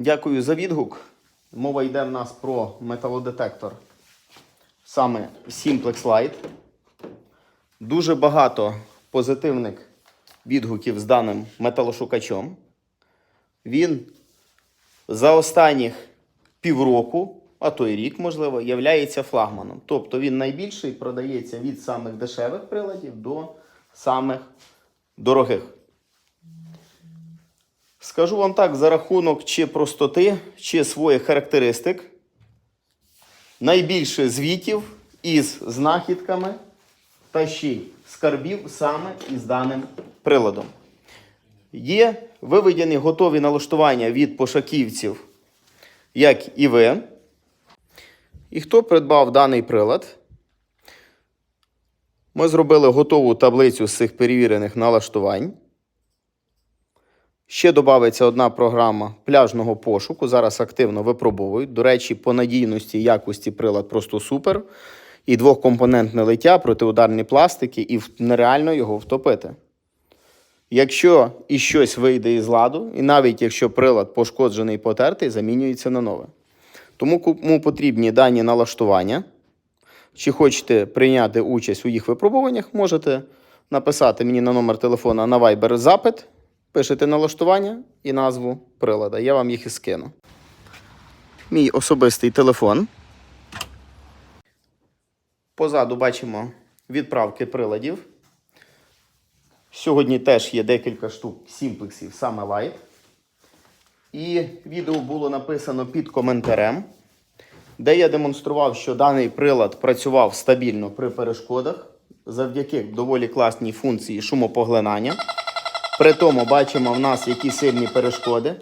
Дякую за відгук. Мова йде в нас про металодетектор. Саме Simplex Lite. Дуже багато позитивних відгуків з даним металошукачом. Він за останніх півроку, а то й рік, можливо, являється флагманом. Тобто він найбільший продається від самих дешевих приладів до самих дорогих. Скажу вам так, за рахунок чи простоти, чи своїх характеристик, найбільше звітів із знахідками та ще й скарбів саме із даним приладом. Є виведені готові налаштування від пошаківців, як і ви. І хто придбав даний прилад? Ми зробили готову таблицю з цих перевірених налаштувань. Ще додається одна програма пляжного пошуку. Зараз активно випробовують. До речі, по надійності і якості прилад просто супер. І двохкомпонентне лиття, протиударні пластики, і нереально його втопити. Якщо і щось вийде із ладу, і навіть якщо прилад пошкоджений і потертий, замінюється на нове. Тому кому потрібні дані налаштування, чи хочете прийняти участь у їх випробуваннях, можете написати мені на номер телефона на Viber запит, пишете налаштування і назву прилада. Я вам їх і скину. Мій особистий телефон. Позаду бачимо відправки приладів. Сьогодні теж є декілька штук сімплексів, саме Light. І відео було написано під коментарем, де я демонстрував, що даний прилад працював стабільно при перешкодах завдяки доволі класній функції шумопоглинання. При тому бачимо в нас які сильні перешкоди.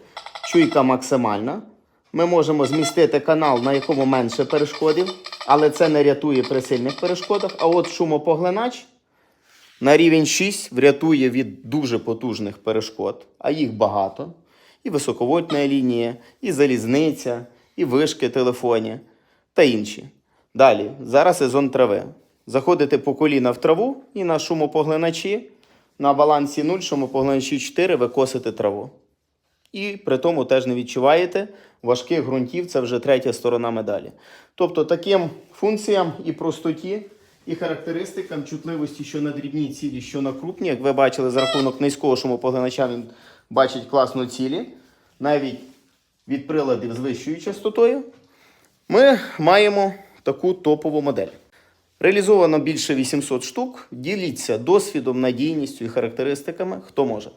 Чуйка максимальна. Ми можемо змістити канал, на якому менше перешкодів, але це не рятує при сильних перешкодах. А от шумопоглинач на рівень 6 врятує від дуже потужних перешкод, а їх багато. І високовольтна лінія, і залізниця, і вишки телефоні та інші. Далі, зараз сезон трави. Заходите по коліна в траву і на шумопоглиначі на балансі 0, шумопоглиначі 4 ви косите траву. І при тому теж не відчуваєте важких ґрунтів, це вже третя сторона медалі. Тобто таким функціям і простоті, і характеристикам чутливості, що на дрібні цілі, що на крупні, як ви бачили, за рахунок низького шумопоглинача він бачить класно цілі, навіть від приладів з вищою частотою, ми маємо таку топову модель. Реалізовано більше 800 штук. Діліться досвідом, надійністю і характеристиками, хто може.